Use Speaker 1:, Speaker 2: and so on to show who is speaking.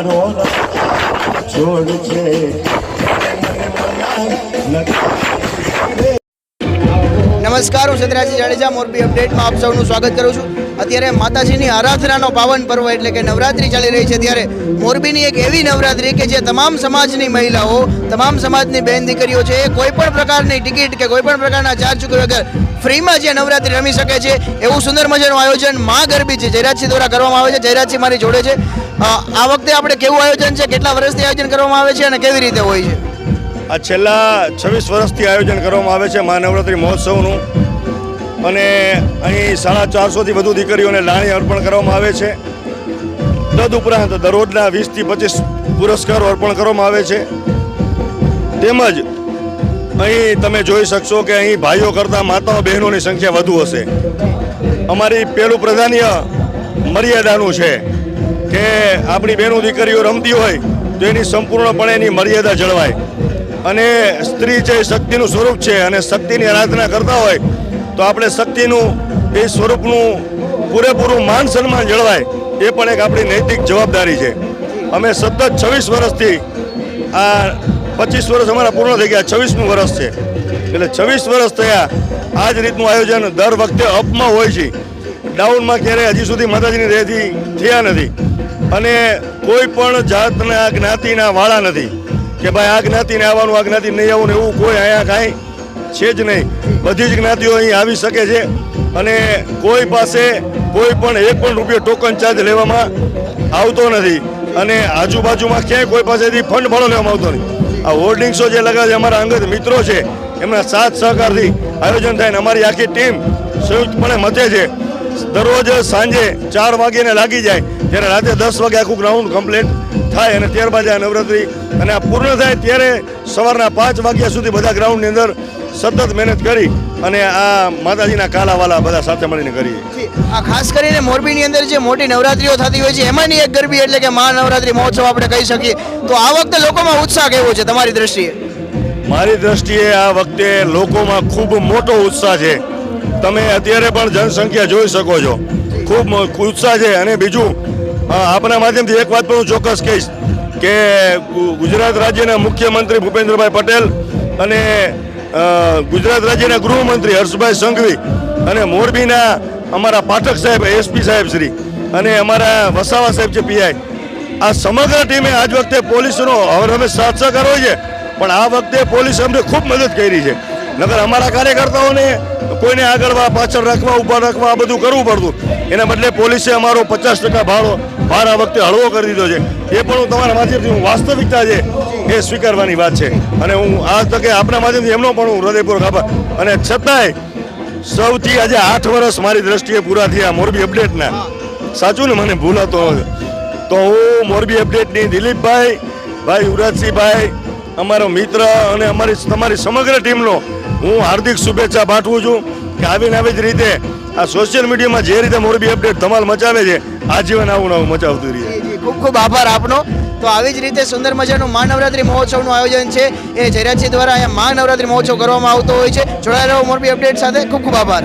Speaker 1: તમારો છોડ છે.
Speaker 2: નમસ્કાર હું સત્યરાજી જાડેજા મોરબી અપડેટમાં આપ સૌનું સ્વાગત કરું છું. અત્યારે માતાજીની આરાધનાનો પાવન પર્વ એટલે કે નવરાત્રિ ચાલી રહી છે. ત્યારે મોરબીની એક એવી નવરાત્રિ કે જે તમામ સમાજની મહિલાઓ, તમામ સમાજની બહેન દીકરીઓ છે, એ કોઈ પણ પ્રકારની ટિકિટ કે કોઈ પણ પ્રકારના ચાર્જ ચૂકવ્યા વગર ફ્રીમાં જે નવરાત્રિ રમી શકે છે. એવું સુંદર મજાનું આયોજન મા ગરબી છે જયરાજસિંહ દ્વારા કરવામાં આવે છે. જયરાજસિંહ મારી જોડે છે. આ વખતે આપણે કેવું આયોજન છે, કેટલા વર્ષથી આયોજન કરવામાં આવે છે અને કેવી રીતે હોય છે?
Speaker 3: આ છેલ્લા છવ્વીસ વર્ષથી આયોજન કરવામાં આવે છે મહાનવરાત્રિ મહોત્સવનું. અને અહીં સાડા ચારસોથી વધુ દીકરીઓને લાણી અર્પણ કરવામાં આવે છે. તદ ઉપરાંત દરરોજના વીસથી પચીસ પુરસ્કારો અર્પણ કરવામાં આવે છે. તેમજ અહીં તમે જોઈ શકશો કે અહીં ભાઈઓ કરતાં માતાઓ બહેનોની સંખ્યા વધુ હશે. અમારી પહેલું પ્રાધાન્ય મર્યાદાનું છે કે આપણી બહેનો દીકરીઓ રમતી હોય તો એની સંપૂર્ણપણે એની મર્યાદા જળવાય. અને સ્ત્રી જે શક્તિનું સ્વરૂપ છે અને શક્તિની આરાધના કરતા હોય તો આપણે શક્તિનું, એ સ્વરૂપનું પૂરેપૂરું માન સન્માન જળવાય, એ પણ એક આપણી નૈતિક જવાબદારી છે. અમે સતત છવ્વીસ વર્ષથી આ પચીસ વર્ષ અમારા પૂર્ણ થઈ ગયા, છવ્વીસમું વર્ષ છે. એટલે છવ્વીસ વર્ષ થયા આ જ રીતનું આયોજન દર વખતે અપમાં હોય છે. ડાઉનમાં ક્યારેય હજી સુધી માતાજીની રેથી થયા નથી. અને કોઈ પણ જાતના જ્ઞાતિના વાળા નથી. કે ભાઈ આ જ્ઞાતિને આવવાનું, આ જ્ઞાતિ નહીં આવવાનું, એવું કોઈ અહીંયા કાંઈ છે જ નહીં. બધી જ જ્ઞાતિઓ અહીં આવી શકે છે અને કોઈ પાસે કોઈ પણ એક પણ રૂપિયો ટોકન ચાર્જ લેવામાં આવતો નથી. અને આજુબાજુમાં ક્યાંય કોઈ પાસેથી ફંડ ભાડો લેવામાં આવતો નથી. આ હોર્ડિંગ્સો જે લગાવે છે અમારા અંગત મિત્રો છે, એમના સાથ સહકારથી આયોજન થાય અમારી આખી ટીમ સંયુક્તપણે મથે છે. દરરોજ સાંજે ચાર વાગ્યાને લાગી જાય ત્યારે રાતે દસ વાગે આખું ગ્રાઉન્ડ કમ્પ્લીટ થાય અને ત્યારબાદ આ નવરાત્રિ અને આ પૂર્ણ થાય ત્યારે સવારના પાંચ વાગ્યા સુધી બધા ગ્રાઉન્ડની અંદર સતત મહેનત કરી અને આ માતાજીના કાલાવાલા બધા સાથે મળીને કરીએ.
Speaker 2: આ ખાસ કરીને મોરબીની અંદર જે મોટી નવરાત્રીઓ થતી હોય છે એમાંની એક ગરબી એટલે કે મહાનવરાત્રી મહોત્સવ આપણે કહી શકીએ. તો આ વખતે લોકોમાં ઉત્સાહ કેવો છે તમારી દ્રષ્ટિએ?
Speaker 3: મારી દ્રષ્ટિએ આ વખતે લોકોમાં ખૂબ મોટો ઉત્સાહ છે. તમે અત્યારે પણ જનસંખ્યા જોઈ શકો છો. ખૂબ ઉત્સાહ છે. અને બીજું આપના માધ્યમથી એક વાત પણ હું ચોક્કસ કહીશ કે ગુજરાત રાજ્યના મુખ્યમંત્રી ભૂપેન્દ્રભાઈ પટેલ અને ગુજરાત રાજ્યના ગૃહમંત્રી હર્ષભાઈ સંઘવી અને મોરબીના અમારા પાઠક સાહેબ, એસપી સાહેબ શ્રી અને અમારા વસાવા સાહેબ છે પીઆઈ. આ સમગ્ર ટીમે આજ વખતે પોલીસનો હવે અમે સાથ સહકાર હોય છે, પણ આ વખતે પોલીસે અમને ખૂબ મદદ કરી છે. નગર અમારા કાર્યકર્તાઓને કોઈને આગળ પાછળ રાખવા ઊભા રાખવા આ બધું કરવું પડતું. એના બદલે પોલીસે અમારો પચાસ ટકા ભાડો ભાર આ વખતે હળવો કરી દીધો છે. એ પણ હું તમારા માધ્યમથી હું વાસ્તવિકતા છે. એ સ્વીકારવાની વાત છે. અને હું આ તકે આપણા માધ્યમથી એમનો પણ હું હૃદયપૂર્વક આભાર. અને છતાંય સૌથી આજે આઠ વર્ષ મારી દ્રષ્ટિએ પૂરા થયા મોરબી અપડેટના. સાચું ને મને ભૂલાતો હતો. તો હું મોરબી અપડેટની દિલીપભાઈ, ભાઈ યુવરાજસિંહભાઈ, અમારો મિત્ર અને અમારી તમારી સમગ્ર ટીમનો હું હાર્દિક શુભેચ્છા પાઠવું છું કે આવીને આવી જ રીતે આ સોશિયલ મીડિયામાં જે રીતે મોરબી અપડેટ ધમાલ મચાવે છે, આજીવન આવું નવું મચાવતું રહીએ
Speaker 2: ખૂબ ખૂબ આભાર આપનો. તો આવી જ રીતે સુંદર મજાનું મહાનવરાત્રિ મહોત્સવનું આયોજન છે. એ જયરાજસિંહ દ્વારા અહીંયા મહાનવરાત્રિ મહોત્સવ કરવામાં આવતો હોય છે. જોડાયેલા મોરબી અપડેટ સાથે ખૂબ ખૂબ આભાર.